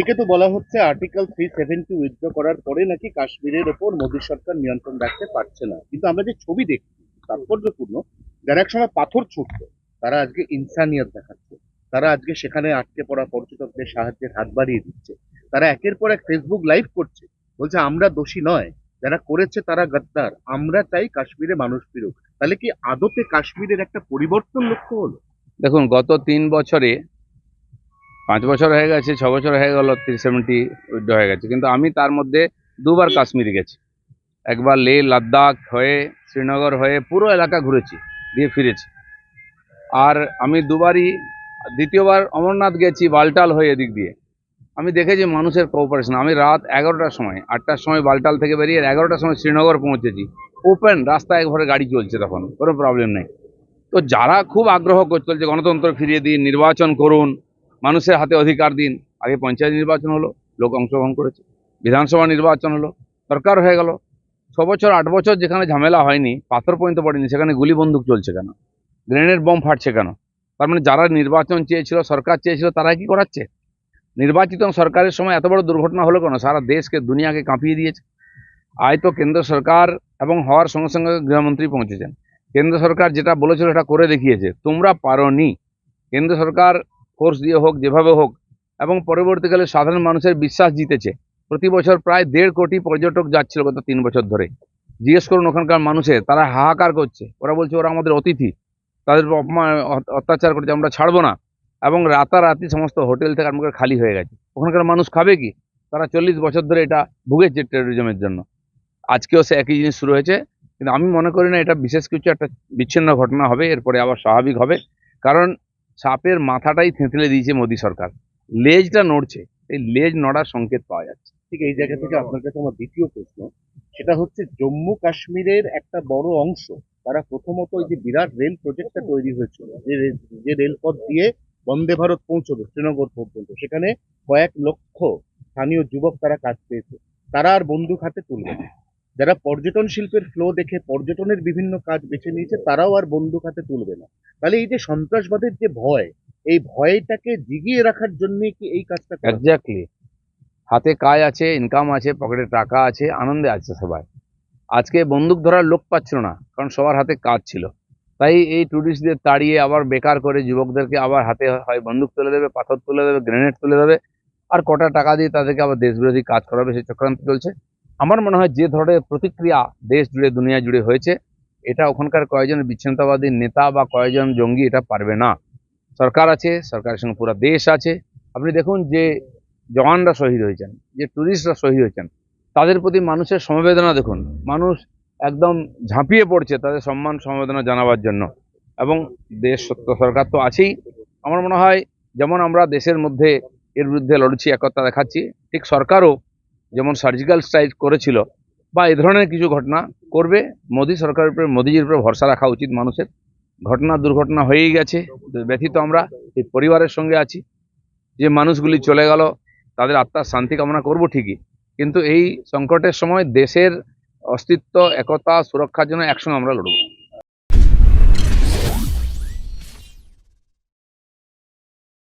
একদিকে তো বলা হচ্ছে আর্টিকেল থ্রি সেভেন্টি উইথড্র করার পরে নাকি কাশ্মীরের ওপর মোদী সরকার নিয়ন্ত্রণ রাখতে পারছে না। কিন্তু আমরা যে ছবি দেখছি, তাৎপর্যপূর্ণ, যারা একসময় পাথর ছুটতো, তারা আজকে ইনসানিয়ত দেখাচ্ছে। তারা আজকে সেখানে আটকে পড়া পর্যটকদের সাহায্যের হাত বাড়িয়ে দিচ্ছে। তারা একের পর এক ফেসবুক লাইভ করছে, বলছে আমরা দোষী নয়, যারা করেছে তারা গদ্দার, আমরা চাই কাশ্মীরে মানুষ ফিরুক। তাহলে কি আদতে কাশ্মীরের একটা পরিবর্তন লক্ষ্য হলো? দেখুন, গত তিন বছরে পাঁচ বছর হয়ে গেছে, ছ বছর হয়ে গেল থ্রি সেভেন্টি উইথড্র হয়ে গেছে। কিন্তু আমি তার মধ্যে দুবার কাশ্মীরে গেছি। একবার লে, লাদাখ হয়ে, শ্রীনগর হয়ে, পুরো এলাকা ঘুরেছি, দিয়ে ফিরেছি। আর আমি দুবারই, দ্বিতীয়বার অমরনাথ গেছি, বালটাল হয়ে এদিক দিয়ে। আমি দেখেছি মানুষের কোঅপারেশন আমি রাত এগারোটার সময়, আটটার সময় বালটাল থেকে বেরিয়ে এগারোটার সময় শ্রীনগর পৌঁছেছি। ওপেন রাস্তায় একবারে গাড়ি চলছে তখন, কোনো প্রবলেম নেই। তো যারা খুব আগ্রহ করে চলছে গণতন্ত্র ফিরিয়ে দিন, নির্বাচন করুন মানুষের হাতে অধিকার দিন। আগে পঞ্চায়েত নির্বাচন হলো, লোক অংশগ্রহণ করেছে। বিধানসভা নির্বাচন হলো সরকার হয়ে গেল। ছ বছর আট বছর যেখানে ঝামেলা হয়নি, পাথর পর্যন্ত পড়েনি, সেখানে গুলি বন্দুক চলছে কেন? গ্রেনেড বম ফাটছে কেন? তার মানে যারা নির্বাচন চেয়েছিল, সরকার চেয়েছিল, তারা কি করাচ্ছে? নির্বাচিত সরকারের সময় এত বড় দুর্ঘটনা হলো কেন? সারা দেশকে, দুনিয়াকে কাঁপিয়ে দিয়েছে। আয় তো কেন্দ্র সরকার এবং হওয়ার সঙ্গে সঙ্গে গৃহমন্ত্রী পৌঁছেছেন। কেন্দ্র সরকার যেটা বলেছিল সেটা করে দেখিয়েছে। তোমরা পারোনি। কেন্দ্র সরকার ফোর্স দিয়ে হোক, যেভাবে হোক, এবং পরবর্তীকালে সাধারণ মানুষের বিশ্বাস জিতেছে। প্রতি বছর প্রায় দেড় কোটি পর্যটক যাচ্ছিল গত তিন বছর ধরে। জিজ্ঞেস করুন ওখানকার মানুষের তারা হাহাকার করছে। ওরা বলছে, ওরা আমাদের অতিথি। তাদের অপমান অত্যাচার করছে, আমরা ছাড়বো না। এবং রাতারাতি সমস্ত হোটেল থেকে আরম্ভ করে খালি হয়ে গেছে। ওখানকার মানুষ খাবে কি? তারা চল্লিশ বছর ধরে এটা ভুগেছে টেরোরিজমের জন্য। আজকেও সে একই জিনিস শুরু হয়েছে। কিন্তু আমি মনে করি না, এটা বিশেষ কিছু একটা বিচ্ছিন্ন ঘটনা হবে, এরপরে আবার স্বাভাবিক হবে। কারণ সাপের মাথাটাই থেঁতলে দিয়েছে মোদী সরকার। লেজটা নড়ছে, এই লেজ নড়ার সংকেত পাওয়া যাচ্ছে। ঠিক এই জায়গা থেকে আপনার কাছে আমার দ্বিতীয় প্রশ্ন, সেটা হচ্ছে জম্মু কাশ্মীরের একটা বড় অংশ, তারা প্রথমত ওই যে বিরাট রেল প্রজেক্টটা তৈরি হয়েছিল, যে যে রেলপথ দিয়ে বন্দে ভারত পৌঁছবে শ্রীনগর পর্যন্ত, সেখানে কয়েক লক্ষ স্থানীয় যুবক তারা কাজ পেয়েছে, তারা আর বন্দুক হাতে তুলবে না। যারা পর্যটন শিল্পের ফ্লো দেখে পর্যটনের বিভিন্ন কাজ বেছে নিয়েছে, তারাও আর বন্দুক হাতে তুলবে না। তাহলে এই যে সন্ত্রাসবাদের যে ভয়, এই ভয়টাকে জিগিয়ে রাখার জন্য কি এই কাজটা? এক্স্যাক্টলি হাতে কাজ আছে ইনকাম আছে পকেটে টাকা আছে, আনন্দে আছে সবাই। আজকে বন্দুক ধরার লোক পাচ্ছিল না, কারণ সবার হাতে কাজ ছিল। তাই এই টুরিস্টদের তাড়িয়ে আবার বেকার করে যুবকদেরকে আবার হাতে হয় বন্দুক তুলে দেবে, পাথর তুলে দেবে গ্রেনেড তুলে দেবে। আর কটা টাকা দিয়ে তাদেরকে আবার দেশবিরোধী কাজ করাবে, সেই চক্রান্ত চলছে। আমার মনে হয় যে ধরনের প্রতিক্রিয়া দেশ জুড়ে, দুনিয়া জুড়ে হয়েছে, এটা ওখানকার কয়েকজন বিচ্ছিন্নতাবাদী নেতা বা কয়েকজন জঙ্গি এটা পারবে না। সরকার আছে, সরকারের সঙ্গে পুরো দেশ আছে। আপনি দেখুন যে জওয়ানরা শহীদ হয়েছেন, যে ট্যুরিস্টরা শহীদ হয়েছেন, তাদের প্রতি মানুষের সমবেদনা দেখুন। মানুষ একদম ঝাঁপিয়ে পড়ছে তাদের সম্মান, সমবেদনা জানাবার জন্য। এবং দেশ, সরকার তো আছেই। আমার মনে হয় যেমন আমরা দেশের মধ্যে এর বিরুদ্ধে লড়ছি, একতা দেখাচ্ছি, ঠিক সরকারও যেমন সার্জিক্যাল স্ট্রাইক করেছিল, বা এ ধরনের কিছু ঘটনা করবে, মোদী সরকারের উপরে, মোদীজির উপরে ভরসা রাখা উচিত মানুষের। ঘটনা, দুর্ঘটনা হয়েই গেছে, ব্যথিত আমরা, এই পরিবারের সঙ্গে আছি। যে মানুষগুলি চলে গেল, তাদের আত্মার শান্তি কামনা করব ঠিকই। কিন্তু এই সংকটের সময় দেশের অস্তিত্ব, একতা, সুরক্ষার জন্য একসঙ্গে আমরা লড়ব।